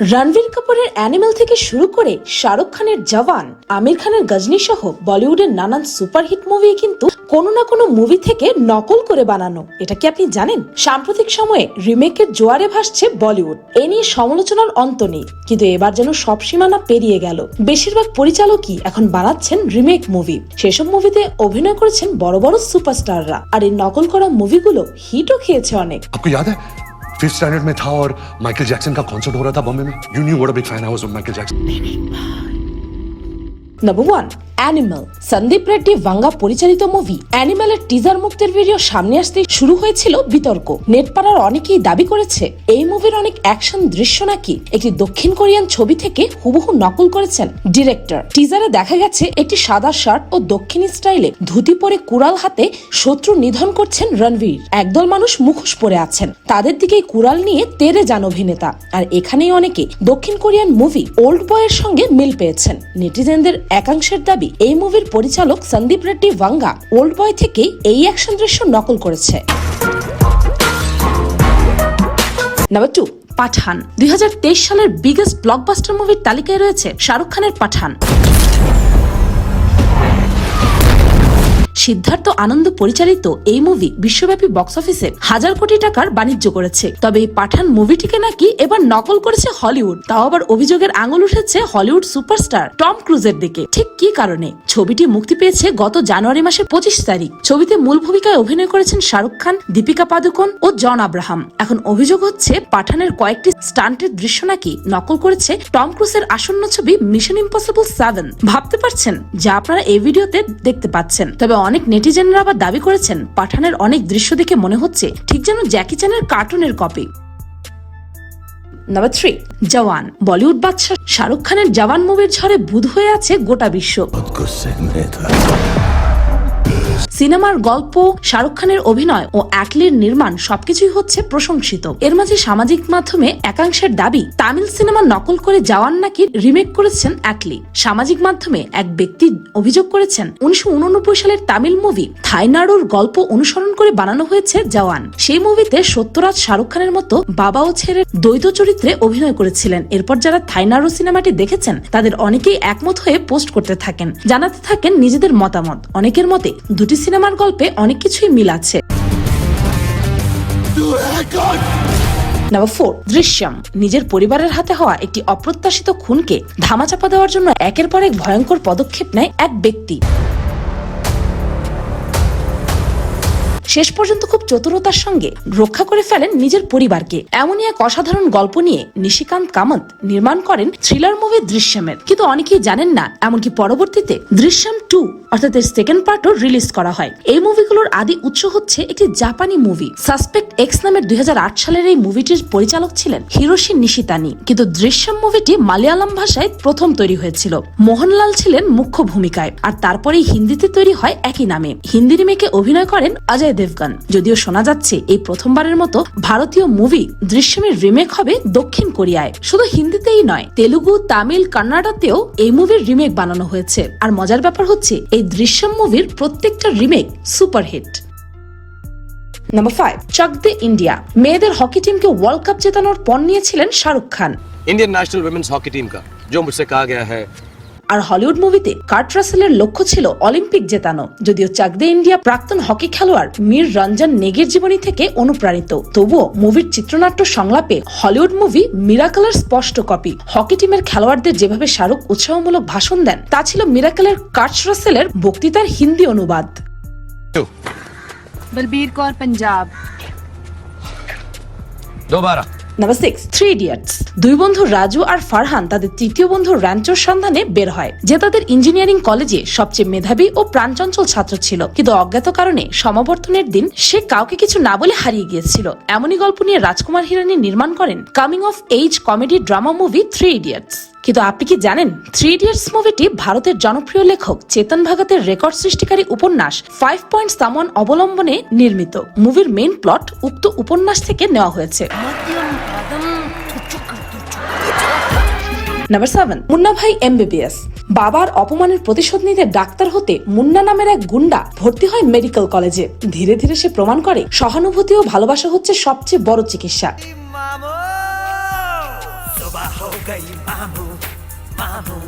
রণবীর কাপুরের অ্যানিমেল থেকে শুরু করে শাহরুখ খানের জওয়ান, আমির খানের গজনী সহ বলিউডের নানান সুপারহিট মুভি কিন্তু কোনো না কোনো মুভি থেকে নকল করে বানানো। এটা কি আপনি জানেন? সাম্প্রতিক সময়ে রিমেকের জোয়ারে ভাসছে বলিউড। এ নিয়ে সমালোচনার অন্ত নেই, কিন্তু এবার যেন সব সীমানা পেরিয়ে গেল। বেশিরভাগ পরিচালকই এখন বানাচ্ছেন রিমেক মুভি। সেসব মুভিতে অভিনয় করেছেন বড় বড় সুপারস্টাররা, আর এই নকল করা মুভিগুলো হিটও খেয়েছে অনেক। फिफ्थ स्टैंडर्ड में था और माइकल जैक्सन का कॉन्सर्ट हो रहा था बॉम्बे में। You knew what a big fan I was of Michael Jackson number one Animal Sandeep Reddy Vanga পরিচালিত মুভি অ্যানিমালের টিজার মুক্তির ভিডিও সামনে আসতে শুরু হয়েছিল বিতর্ক। নেটপাড়ার অনেকেই দাবি করেছে, এই মুভির অনেক অ্যাকশন দৃশ্য নাকি একটি দক্ষিণ কোরিয়ান ছবি থেকে হুবহু নকল করেছেন ডিরেক্টর টিজারে দেখা গেছে, একটি সাদা শার্ট ও দক্ষিণী স্টাইলে ধুতি পরে কুড়াল হাতে শত্রু নিধন করছেন রণবীর। একদল মানুষ মুখোশ পরে আছেন। তাদের দিকেই কুড়াল নিয়ে তেরে যান অভিনেতা। আর এখানেই অনেকে দক্ষিণ কোরিয়ান মুভি ওল্ড বয়ের সঙ্গে মিল পেয়েছেন। নেটিজেনদের একাংশের দাবি এই মুভির পরিচালক সন্দীপ রেড্ডি ভাঙ্গা। ওল্ড বয় থেকেই এই অ্যাকশন দৃশ্য নকল করেছে। Number two Pathaan. দুই হাজার তেইশ সালের বিগেস্ট ব্লকবাস্টার মুভির তালিকায় রয়েছে শাহরুখ খানের পাঠান। সিদ্ধার্থ আনন্দ পরিচালিত এই মুভি বিশ্বব্যাপী বক্স অফিসে হাজার কোটি টাকার বাণিজ্য করেছে। তবে এই পাঠান মুভিটিকে নাকি এবার নকল করেছে হলিউড। তাও আবার অভিযোগের আঙুল উঠেছে হলিউড সুপারস্টার টম ক্রুজের দিকে। ঠিক কি কারণে? ছবিটি মুক্তি পেয়েছে গত জানুয়ারি মাসের পঁচিশ তারিখ। ছবিতে মূল ভূমিকায় অভিনয় করেছেন শাহরুখ খান, দীপিকা পাদুকোন ও জন আব্রাহাম। এখন অভিযোগ হচ্ছে, পাঠানের কয়েকটি স্টান্টের দৃশ্য নাকি নকল করেছে টম ক্রুজের আসন্ন ছবি মিশন ইম্পসিবল সেভেন ভাবতে পারছেন? যা আপনারা এই ভিডিওতে দেখতে পাচ্ছেন। তবে অনেক অনেক নেটিজেনরা আবার দাবি করেছেন পাঠানের অনেক দৃশ্য দেখে মনে হচ্ছে ঠিক যেন জ্যাকি চ্যানের কার্টুনের copy. Number three, Jawan. Bollywood বাদশাহ শাহরুখ খানের জওয়ান মুভির ঝড়ে বুধ হয়ে আছে গোটা বিশ্ব। সিনেমার গল্প, শাহরুখ খানের অভিনয় ও অ্যাটলির নির্মাণ সবকিছুই হচ্ছে প্রশংসিত। এর মাঝে সামাজিক মাধ্যমে একাংশের দাবি, তামিল সিনেমা নকল করে জওয়ান নাকি রিমেক করেছেন অ্যাটলি। সামাজিক মাধ্যমে এক ব্যক্তি অভিযোগ করেছেন, উনিশশো সালের তামিল মুভি থাইনাড়ুর গল্প অনুসরণ করে বানানো হয়েছে জওয়ান। সেই মুভিতে সত্যরাজ শাহরুখ খানের মতো বাবা ও ছেলের দ্বৈত চরিত্রে অভিনয় করেছিলেন। এরপর যারা থাইনাড়ু সিনেমাটি দেখেছেন, তাদের অনেকেই একমত হয়ে পোস্ট করতে থাকেন। জানাতে থাকেন নিজেদের মতামত। অনেকের মতে দুটি সিনেমার গল্পে অনেক কিছুই মিল আছে। Number four Drishyam. নিজের পরিবারের হাতে হওয়া একটি অপ্রত্যাশিত খুনকে ধামাচাপা দেওয়ার জন্য একের পর এক ভয়ঙ্কর পদক্ষেপ নেয় এক ব্যক্তি। শেষ পর্যন্ত খুব চতুরতার সঙ্গে রক্ষা করে ফেলেন নিজের পরিবারকে। এমনই এক অসাধারণ গল্প নিয়ে নিশিকান্ত কামত নির্মাণ করেন থ্রিলার মুভি দৃশ্যমের। কিন্তু অনেকেই জানেন না, এমনকি পরবর্তীতে দৃশ্যম টু অর্থাৎ এর সেকেন্ড পার্টও রিলিজ করা হয়। এই মুভিগুলোর আদি উৎস হচ্ছে একটি জাপানি মুভি সাসপেক্ট এক্স নামের দুই হাজার আট সালের এই মুভিটির পরিচালক ছিলেন হিরোশি নিশিতানি। কিন্তু দৃশ্যম মুভিটি মালয়ালম ভাষায় প্রথম তৈরি হয়েছিল। মোহনলাল ছিলেন মুখ্য ভূমিকায়, আর তারপরেই হিন্দিতে তৈরি হয় একই নামে। হিন্দি রিমেকে অভিনয় করেন অজয় দেবগন। যদিও শোনা যাচ্ছে এই প্রথমবারের মতো ভারতীয় মুভি দৃশ্যমের রিমেক হবে দক্ষিণ কোরিয়ায়। শুধু হিন্দিতেই নয়, তেলুগু, তামিল কান্নাডাতেও এই মুভির রিমেক বানানো হয়েছে। আর মজার ব্যাপার হচ্ছে, এই দৃশ্যম মুভির প্রত্যেকটা remake superhit number five Chak De India মেয়েদের হকি টিমকে ওয়ার্ল্ড কাপ জেতানোর পণ নিয়েছিলেন Shahrukh Khan Indian national women's hockey team का जो मुझसे कहा गया है আর হলিউড মুভিতে কার্ট রাসেলের লক্ষ্য ছিল অলিম্পিক জেতানো যদিও চাকদে ইন্ডিয়া প্রাক্তন হকি খেলোয়াড় মীর রঞ্জন নেগের জীবনী থেকে অনুপ্রাণিত তবুও মুভির চিত্রনাট্য সংলাপে হলিউড মুভি মিরাকলের স্পষ্ট কপি হকি টিমের খেলোয়াড়দের যেভাবে শাহরুখ উৎসাহমূলক ভাষণ দেন তা ছিল মিরাকলের কার্ট রাসেলের বক্তৃতার হিন্দি অনুবাদ बलबीर कौर पंजाब दोबारा নাম্বার সিক্স থ্রি ইডিয়টস দুই বন্ধু রাজু আর ফারহান তাদের তৃতীয় বন্ধু র্যাঞ্চোর সন্ধানে বের হয়, যে তাদের ইঞ্জিনিয়ারিং কলেজে সবচেয়ে মেধাবী ও প্রাণচঞ্চল ছাত্র ছিল। কিন্তু অজ্ঞাত কারণে সমাবর্তনের দিন সে কাউকে কিছু না বলে হারিয়ে গিয়েছিল। এমনই গল্প নিয়ে রাজকুমার হিরানি নির্মাণ করেন coming of age comedy drama movie three idiots. কিন্তু আপনি কি জানেন, থ্রি ইডিয়টস মুভিটি ভারতের জনপ্রিয় লেখক চেতন ভাগতের রেকর্ড সৃষ্টিকারী উপন্যাস ফাইভ পয়েন্ট সামন অবলম্বনে নির্মিত। মুভির মেন প্লট উক্ত উপন্যাস থেকে নেওয়া হয়েছে। Number seven Munna Bhai MBBS বাবার অপমানের প্রতিশোধ নিতে ডাক্তার হতে মুন্না নামের এক গুন্ডা ভর্তি হয় মেডিকেল কলেজে ধীরে ধীরে সে প্রমাণ করে সহানুভূতি ও ভালোবাসা হচ্ছে সবচেয়ে বড় চিকিৎসা। মামু।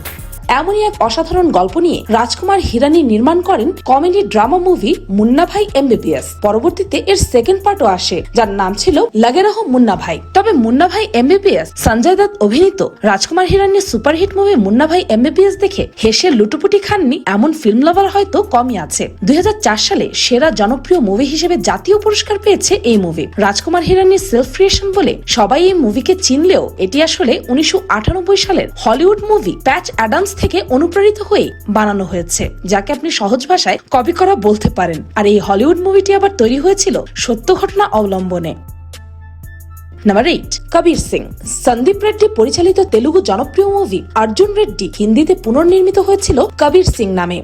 এমনই এক অসাধারণ গল্প নিয়ে রাজকুমার হিরানি নির্মাণ করেন comedy drama movie Munna Bhai MBBS. পরবর্তীতে এর সেকেন্ড পার্টও আসে, যার নাম ছিল লাগে রহ মুন্না ভাই তবে মুন্না ভাই এমবিবিএস, সঞ্জয় দত্ত অভিনীত Rajkumar হিরানির superhit movie Munna Bhai MBBS দেখে হেসে লুটুপুটি খাননি এমন ফিল্ম লাভার হয়তো কমই আছে। দুই হাজার চার সালে সেরা জনপ্রিয় মুভি হিসেবে জাতীয় পুরস্কার পেয়েছে এই মুভি। রাজকুমার হিরানির সেলফ ক্রিয়েশন বলে সবাই এই মুভিকে চিনলেও এটি আসলে উনিশশো আটানব্বই সালের হলিউড মুভি প্যাচ অ্যাডামস থেকে অনুপ্রাণিত হয়ে বানানো হয়েছে, যাকে আপনি সহজ ভাষায় কপি করা বলতে পারেন। আর এই হলিউড মুভিটি আবার তৈরি হয়েছিল সত্য ঘটনা অবলম্বনে। নাম্বার এইট কবির সিং সন্দীপ রেড্ডি পরিচালিত তেলুগু জনপ্রিয় মুভি অর্জুন রেড্ডি হিন্দিতে পুনর্নির্মিত হয়েছিল কবির সিং নামে।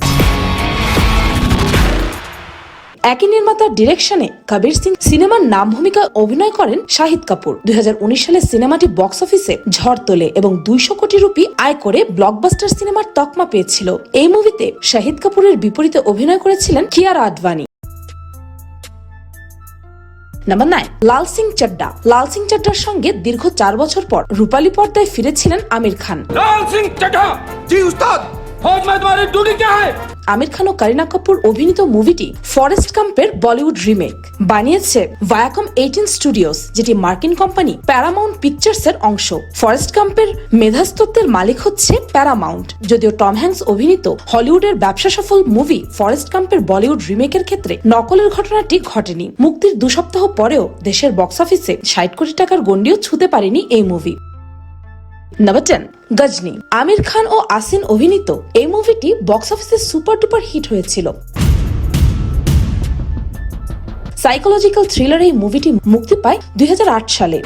একই নির্মাতার ডিরেকশনে কবির সিং সিনেমার নাম ভূমিকা অভিনয় করেন শাহিদ কাপুর। দুই হাজার উনিশ সালে সিনেমাটি বক্স অফিসে ঝড় তোলে এবং দুইশো কোটি রুপি আয় করে ব্লকবাস্টার সিনেমার তকমা পেয়েছিল। এই মুভিতে শাহিদ কাপুরের বিপরীতে অভিনয় করেছিলেন কিয়ারা আডবানি নাম্বার নাইন, লাল সিং চাড্ডা। লাল সিং চাড্ডার সঙ্গে দীর্ঘ চার বছর পর রূপালী পর্দায় ফিরেছিলেন আমির খান। লাল সিং জি, উস্তাদ! আমির খান ও করিনা কাপুর অভিনীত মুভিটি ফরেস্ট কাম্পের বলিউড রিমেক। বানিয়েছে ভায়াকম এইটিন স্টুডিওস, যেটি মার্কিন কোম্পানি প্যারামাউন্ট পিকচার্স এর অংশ। ফরেস্ট কাম্পের মেধাস্তত্বের মালিক হচ্ছে প্যারামাউন্ট। যদিও টম হ্যাংস অভিনীত হলিউডের ব্যবসা সফল মুভি ফরেস্ট কাম্পের বলিউড রিমেকের ক্ষেত্রে নকলের ঘটনাটি ঘটেনি। মুক্তির দু সপ্তাহ পরেও দেশের বক্স অফিসে ষাট কোটি টাকার গণ্ডিও ছুঁতে পারেনি এই movie. Number ten Ghajini Aamir Khan ও আসিন অভিনীত এই মুভিটি বক্স অফিসে সুপার টুপার হিট হয়েছিল। সাইকোলজিক্যাল থ্রিলার এই মুভিটি মুক্তি পায় দুই হাজার আট সালে।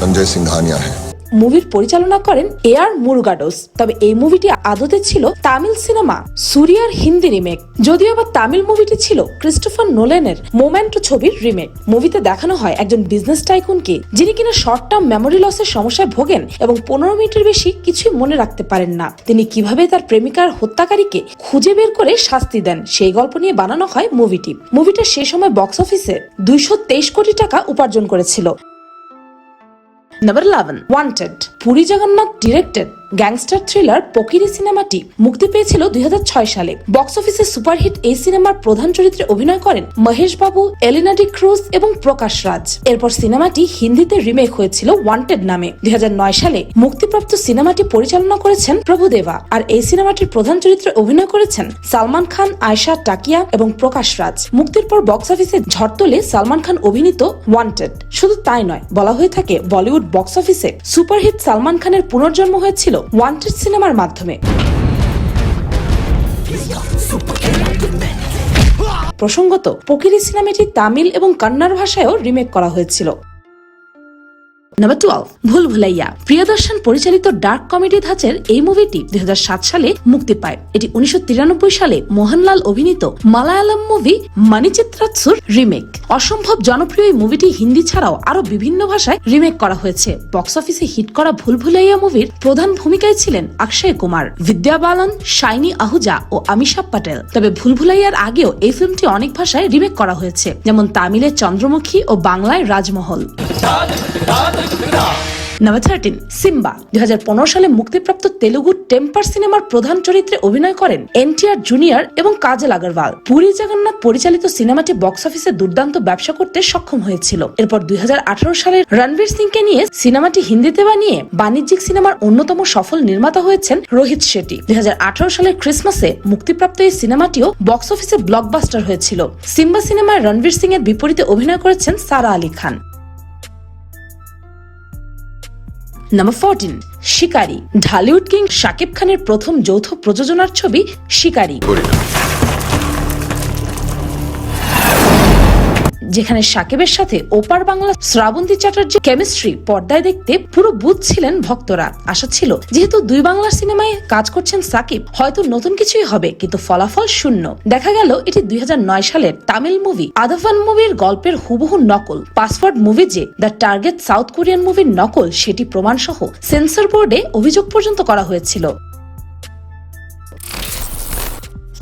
সঞ্জয় সিংহানিয়া হ্যাঁ মুভির পরিচালনা করেন এ আর মুরুগাডোস। তবে এই মুভিটি আদতে ছিল তামিল সিনেমা সুরিয়ার হিন্দি রিমেক। যদিও আবার তামিল মুভিটি ছিল ক্রিস্টোফার নোলেনের মোমেন্টো ছবির রিমেক। মুভিতে দেখানো হয় একজন বিজনেস টাইকুনকে, যিনি কিনা শর্ট টার্ম মেমোরি লসের সমস্যায় ভোগেন এবং পনেরো মিনিটের বেশি কিছুই মনে রাখতে পারেন না। তিনি কীভাবে তার প্রেমিকার হত্যাকারীকে খুঁজে বের করে শাস্তি দেন, সেই গল্প নিয়ে বানানো হয় মুভিটি। মুভিটা সে সময় বক্স অফিসে দুইশো তেইশ কোটি টাকা উপার্জন করেছিল। Number eleven Wanted Puri Jagannadh directed gangster thriller Pokiri সিনেমাটি মুক্তি পেয়েছিল দুই হাজার ছয় সালে। বক্স অফিসে সুপারহিট এই সিনেমার প্রধান চরিত্রে অভিনয় করেন মহেশ বাবু এলিনাডি ক্রুজ এবং প্রকাশ রাজ। এরপর সিনেমাটি হিন্দিতে রিমেক হয়েছিল ওয়ান্টেড নামে। দুই হাজার নয় সালে মুক্তিপ্রাপ্ত সিনেমাটি পরিচালনা করেছেন প্রভুদেবা আর এই সিনেমাটির প্রধান চরিত্রে অভিনয় করেছেন সালমান খান, আয়শা টাকিয়া এবং প্রকাশ রাজ। মুক্তির পর বক্স অফিসে ঝড় তোলে সালমান খান অভিনীত ওয়ান্টেড। শুধু তাই নয়, বলা হয়ে থাকে বলিউড বক্স অফিসে সুপারহিট সালমান খানের পুনর্জন্ম হয়েছিল। ওয়ান্টেড সিনেমার মাধ্যমে। প্রসঙ্গত পকিরি সিনেমাটি তামিল এবং কন্নড় ভাষায়ও রিমেক করা হয়েছিল। নাম্বার টুয়েলভ ভুল ভুলাইয়া প্রিয়দর্শন পরিচালিত ডার্ক কমেডি ধাঁচের এই মুভিটি দুই সালে মুক্তি পায়। এটি উনিশশো সালে মোহনলাল অভিনীত মালায়ালাম মুভি মানিচিত্রাৎসুর রিমেক। অসম্ভব জনপ্রিয় এই মুভিটি হিন্দি ছাড়াও আরও বিভিন্ন ভাষায় রিমেক করা হয়েছে। বক্স অফিসে হিট করা ভুল ভুলাইয়া মুভির প্রধান ভূমিকায় ছিলেন অক্ষয় কুমার, বিদ্যা বালন, শাইনি আহুজা ও আমিষা প্যাটেল তবে ভুল ভুলাইয়ার আগেও এই ফিল্মটি অনেক ভাষায় রিমেক করা হয়েছে, যেমন তামিলে চন্দ্রমুখী ও বাংলায় রাজমহল। নাম্বার থার্টিন সিম্বা দুই হাজার পনেরো সালে মুক্তিপ্রাপ্ত তেলুগু টেম্পার সিনেমার প্রধান চরিত্রে অভিনয় করেন এনটিআর জুনিয়র এবং কাজল আগরওয়াল। পুরী জগন্নাথ পরিচালিত সিনেমাটি বক্স অফিসে দুর্দান্ত ব্যবসা করতে সক্ষম হয়েছিল। এরপর দুই সালে রণবীর সিংকে নিয়ে সিনেমাটি হিন্দিতে বানিয়ে বাণিজ্যিক সিনেমার অন্যতম সফল নির্মাতা হয়েছেন রোহিত শেট্টি। দুই হাজার আঠারো সালের ক্রিসমাসে মুক্তিপ্রাপ্ত এই সিনেমাটিও বক্স অফিসে ব্লকবাস্টার হয়েছিল। সিম্বা সিনেমায় রণবীর সিং এর বিপরীতে অভিনয় করেছেন Sara Ali Khan. Number fourteen Shikari. Dhallywood king Shakib খানের প্রথম যৌথ প্রযোজনার ছবি শিকারি। যেখানে সাকিবের সাথে ওপার বাংলা শ্রাবন্তী চ্যাটার্জি কেমিস্ট্রি পর্দায় দেখতে পুরো বুথ ছিলেন ভক্তরা। আশা ছিল, যেহেতু দুই বাংলার সিনেমায় কাজ করছেন সাকিব, হয়তো নতুন কিছুই হবে, কিন্তু ফলাফল শূন্য। দেখা গেল এটি দুই হাজার নয় সালের তামিল মুভি, আদাফান মুভির গল্পের হুবহু নকল। পাসওয়ার্ড মুভি যে, দ্য টার্গেট সাউথ কোরিয়ান মুভির নকল, সেটি প্রমাণ সহ সেন্সর বোর্ডে অভিযোগ পর্যন্ত করা হয়েছিল।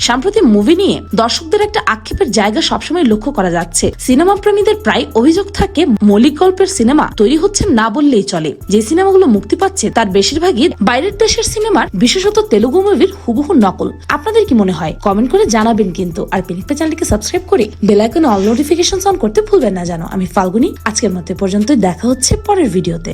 সম্প্রতি মুভি নিয়ে দর্শকদের একটা আক্ষেপের জায়গা সবসময় লক্ষ্য করা যাচ্ছে। সিনেমা প্রেমীদের প্রায় অভিযোগ থাকে মৌলিক গল্পের সিনেমা তৈরি হচ্ছে না বললেই চলে। যে সিনেমাগুলো মুক্তি পাচ্ছে, তার বেশিরভাগই বাইরের দেশের সিনেমার, বিশেষত তেলুগু মুভির হুবহু নকল। আপনাদের কি মনে হয়? কমেন্ট করে জানাবেন কিন্তু। আর পিনিকপে চ্যানেলটিকে সাবস্ক্রাইব করে বেল আইকনে অল নোটিফিকেশন অন করতে ভুলবেন না জানো আমি ফাল্গুনি, আজকের মতো এ পর্যন্তই দেখা হচ্ছে পরের ভিডিওতে